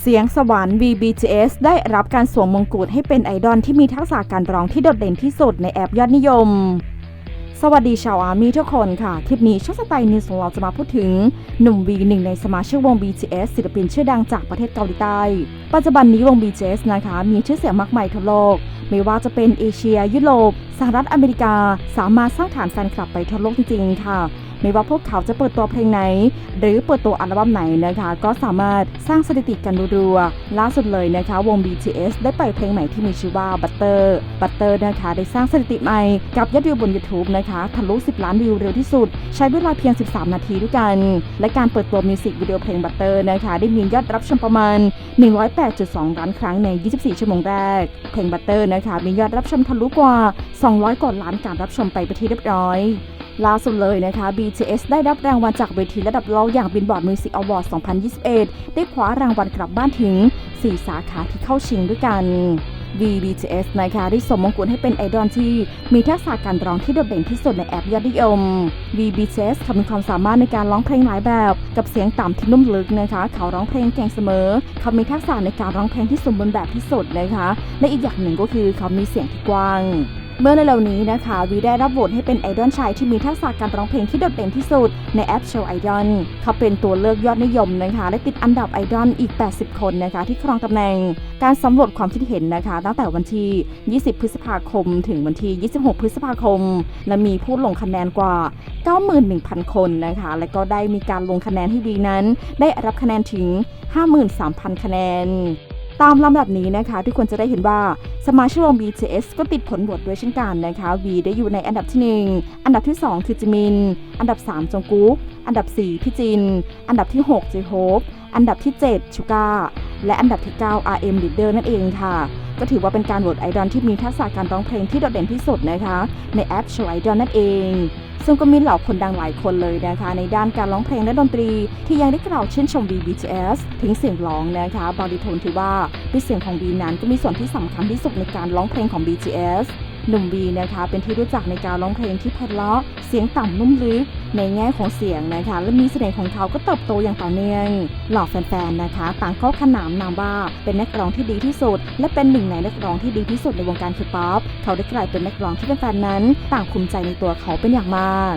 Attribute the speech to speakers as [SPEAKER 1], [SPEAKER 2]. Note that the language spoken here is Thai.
[SPEAKER 1] เสียงสวรรค์ VBTS ได้รับการสวมมงกุฎให้เป็นไอดอลที่มีทักษะการร้องที่โดดเด่นที่สุดในแอปยอดนิยม สวัสดีชาวอาร์มี่ทุกคนค่ะ คลิปนี้ช่วงสไตล์นิวส์ของเราจะมาพูดถึง หนุ่มวีหนึ่งในสมาชิกวง BTS ศิลปินชื่อดังจากประเทศเกาหลีใต้ ปัจจุบันนี้วง BTS นะคะ มีชื่อเสียงมากมายทั่วโลก ไม่ว่าจะเป็นเอเชีย ยุโรป สหรัฐอเมริกาสามารถสร้างฐานแฟนคลับไปทั่วโลกจริงๆค่ะ ไม่ว่าพวกเขาจะเปิดตัวเพลงไหน หรือเปิดตัวอัลบั้มไหนนะคะ ก็สามารถสร้างสถิติกันรัวๆล่าสุดเลยนะคะ วง BTS ได้ปล่อยเพลงใหม่ที่มีชื่อว่า Butter Butter นะคะ ได้สร้างสถิติใหม่กับยอดวิวบน YouTube นะคะทะลุ 10 ล้านวิวเร็วที่สุด ใช้เวลาเพียง 13 นาทีด้วยกัน และการเปิดตัวมิวสิกวิดีโอเพลง Butter นะคะ ได้มียอดรับชมประมาณ 108.2 ล้านครั้งใน 24 ชั่วโมงแรก เพลง Butter นะคะมียอดรับชมทะลุกว่า200 กว่าล้านการรับชมไปเป็นที่เรียบร้อย ล่าสุดเลยนะคะ BTS ได้รับรางวัลจากเวทีระดับโลกอย่าง Billboard Music Award 2021 ได้คว้ารางวัลกลับบ้านถึง 4 สาขาที่เข้าชิงด้วยกัน VBTS นะคะได้สมมงกุฎให้เป็นไอดอลที่มีทักษะการร้องที่โดดเด่นที่สุดในแอปยอดนิยม VBTS เขามีความสามารถในการร้องเพลงหลายแบบ กับเสียงต่ำที่นุ่มลึกนะคะ เขาร้องเพลงเก่งเสมอ เขามีทักษะในการร้องเพลงที่สมบูรณ์แบบที่สุดนะคะ และอีกอย่างหนึ่งก็คือเขามีเสียงที่กว้าง เมื่อเร็วๆนี้นะคะวีได้รับโหวตให้เป็นไอดอลชายที่มีทักษะการร้องเพลงที่โดดเด่นที่สุดในแอปโชว์ไอดอลเขาเป็นตัวเลือกยอดนิยมนะคะและติดอันดับไอดอลอีก 80 คนนะคะที่ครองตำแหน่ง การสำรวจความคิดเห็นนะคะ ตั้งแต่วันที่ 20 พฤษภาคม ถึงวันที่ 26 พฤษภาคม และมีผู้ลงคะแนนกว่า 91,000 คนนะคะ และก็ได้มีการลงคะแนนให้วีนั้น ได้รับคะแนนถึง 53,000 คะแนน ตามลำดับนี้นะคะ ทุกคนจะได้เห็นว่าสมาชิกวง BTS ก็ติดผลบวชด้วยเช่นกันนะคะ V ได้อยู่ในอันดับที่ 1 อันดับที่ 2 คือจิมิน อันดับ 3 จงกุ๊กอันดับ 4 พี่จิน อันดับที่6เจโฮปอันดับที่ 7 ชูก้า และอันดับที่ 9 RM Leader นั่นเองค่ะ ก็ถือว่าเป็นการโหวตไอดอลที่มีทักษะการร้องเพลงที่โดดเด่นที่สุดนะคะ ในแอป Show Idol นั่นเอง ซึ่งก็มีเหล่าคนดังหลายคนเลยนะคะ ในด้านการร้องเพลงและดนตรี ที่ยังได้กล่าวชื่นชม BTS ถึงเสียงร้องนะคะบาริโทนถือว่าเป็นเสียงของ B นั้นก็มีส่วนที่สำคัญที่สุดในการร้องเพลงของ BTS หนุ่ม B นะคะเป็นที่รู้จักในการร้องเพลงที่ไพเราะเสียงต่ำนุ่มลึก ในแง่ของเสียงนะคะ และมีเสน่ห์ของเขาก็เติบโตอย่างต่อเนื่องเหล่าแฟนๆนะคะ ต่างก็ขนามนามว่าเป็นนักร้องที่ดีที่สุด และเป็นหนึ่งในนักร้องที่ดีที่สุดในวงการคือป๊อปเขาได้กลายเป็นนักร้องที่แฟนๆนั้น ต่างภูมิใจในตัวเขาเป็นอย่างมาก